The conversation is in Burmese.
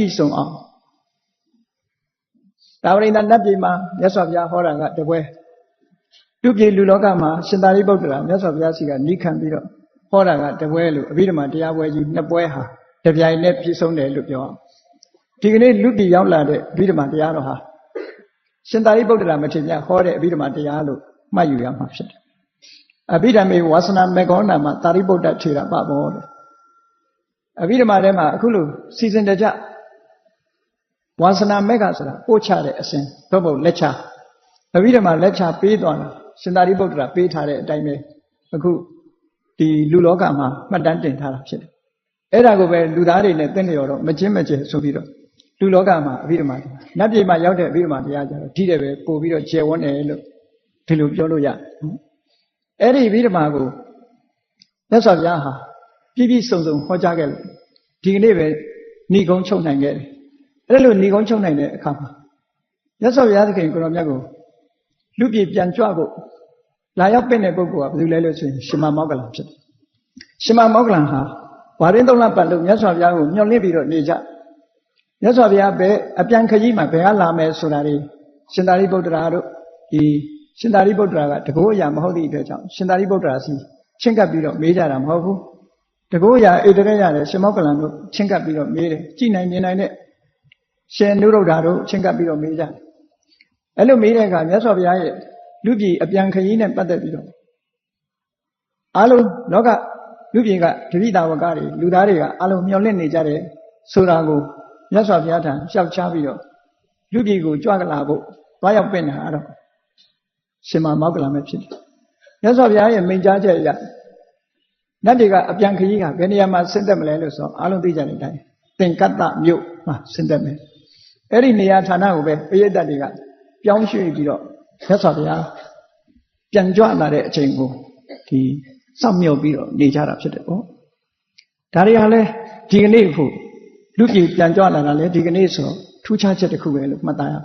ပြီးဆုံးအောင်ဒါဝရိန္ဒနတ်ပြည်မှာမြတ်စွာဘုရားဟောတာကတပွဲလူပြည်လူလောကမှာရှင်သာရိပုတ္တရာမြတ်စွာဘုရားရှိကနိခံပြီးတော့ဟောတာကတပွဲလို့အဘိဓမ္မာတရားပွဲကြီးနှစ်ပွဲဟာတပြိုင်နဲ့ပြည့်စုံတယ်လို့ပြောအောင်ဒီကနေ့လူပြည်ရောက်လာတဲ့အဘိဓမ္မာတရားတော်ဟာရှင်သာရိပုတ္တရာမထေရမြတ်ဟောတဲ့အဘိဓမ္မာတရားလို့မှတ်ယူရမှာဖြစ်တယ်အဘိဓမ္မေဝါစနာမေကောနာမှာသာရိပုတ္တထေရပဘောတယ်အဘိဓမ္မာထဲမှာအခုလို့စီစဉ်တကြ ဝါစနာမေကဆိုတာပို့ချတဲ့အစဉ်သို့မဟုတ်လက်ချအဘိဓမ္မာလက်ချပေးသွားတာရှင်သာရိပုတ္တရာပေးထားတဲ့အတိုင်းပဲအခုဒီလူလောကမှာမှတ်တမ်းတင်ထားတာဖြစ်တယ်အဲ့ဒါကိုပဲလူသားတွေနဲ့သိနေရတော့မချင်းမကျဲဆိုပြီးတော့လူလောကမှာအဘိဓမ္မာနတ်ပြည်မှာရောက်တဲ့အဘိဓမ္မာတရားကြတော့ဒီတဲ့ပဲပို့ပြီးတော့ကျယ်ဝန်းတယ်လို့ဒီလိုပြောလို့ရတယ်အဲ့ဒီအဘိဓမ္မာကိုမြတ်စွာဘုရားဟာပြည့်ပြည့်စုံစုံဟောကြားခဲ့လို့ဒီကနေ့ပဲဏိကုံးချုပ်နိုင်ခဲ့တယ် အဲ့လိုဏိကုံးချုပ်နိုင်တဲ့အခါမှာမြတ်စွာဘုရားသခင်ကိုရောမြတ်ကိုလူပြည်ပြန်ကြွဖို့လာရောက်ပင့်တဲ့ပုဂ္ဂိုလ်ကဘယ်သူလဲလို့ဆိုရင်ရှင်မမောက္ကလံဖြစ်တယ်ရှင်မမောက္ကလံဟာဝါရင်းသုံးလပတ်လုံးမြတ်စွာဘုရားကိုမျှော်လင့်ပြီးတော့နေကြမြတ်စွာဘုရားပဲအပြန်ခကြီးမှာဘယ်ကလာမယ်ဆိုတာတွေရှင်သာရိပုတ္တရာတို့ဒီရှင်သာရိပုတ္တရာကတကောအရာမဟုတ်သည့်အတွက်ကြောင့်ရှင်သာရိပုတ္တရာစီချင်းကပ်ပြီးတော့မေးကြတာမဟုတ်ဘူးတကောအရာဣတရရတယ်ရှင်မောက္ကလံတို့ချင်းကပ်ပြီးတော့မေးတယ်ကြည်နိုင်မြင်နိုင်တဲ့ ရှင်နုရုဒ္ဓါတို့ချင်းကပ်ပြီးတော့မေးကြတယ်အဲ့လိုမေးတဲ့အခါမြတ်စွာဘုရားရဲ့လူပြည်အပြန်ခရီးနဲ့ပတ်သက်ပြီးတော့အလုံးလောကလူပြည်ကတပိတာဝကတွေလူသားတွေကအလုံးမျောလင့်နေကြတယ်ဆိုတာကိုမြတ်စွာဘုရားထံလျှောက်ချပြီးတော့လူပြည်ကိုကြွကလာဖို့သွားရောက်ပင့်တာအဲ့တော့ရှင်မမောက္ကလမဖြစ်တယ်မြတ်စွာဘုရားရဲ့မိန့်ကြားချက်အရနတ်တွေကအပြန်ခရီးကဘယ်နေရာမှာဆင်းသက်မလဲလို့ဆိုအလုံးသိကြတဲ့အတိုင်းသင်္ကတ္တမြို့မှာဆင်းသက်မယ် အဲ့ဒီနေရာဌာနကိုပဲပရိသတ်တွေကပြောင်းရွှေ့ပြီးတော့မြတ်စွာဘုရားပြန်ကြွလာတဲ့အချိန်ကိုဒီစောင့်မျှော်ပြီးတော့နေကြတာဖြစ်တယ်ပေါ့ဒါတွေကလည်းဒီကနေ့ဖို့လူပြည်ပြန်ကြွလာတာလေဒီကနေ့ဆိုထူးခြားချက်တစ်ခုပဲလို့မှတ်သားရ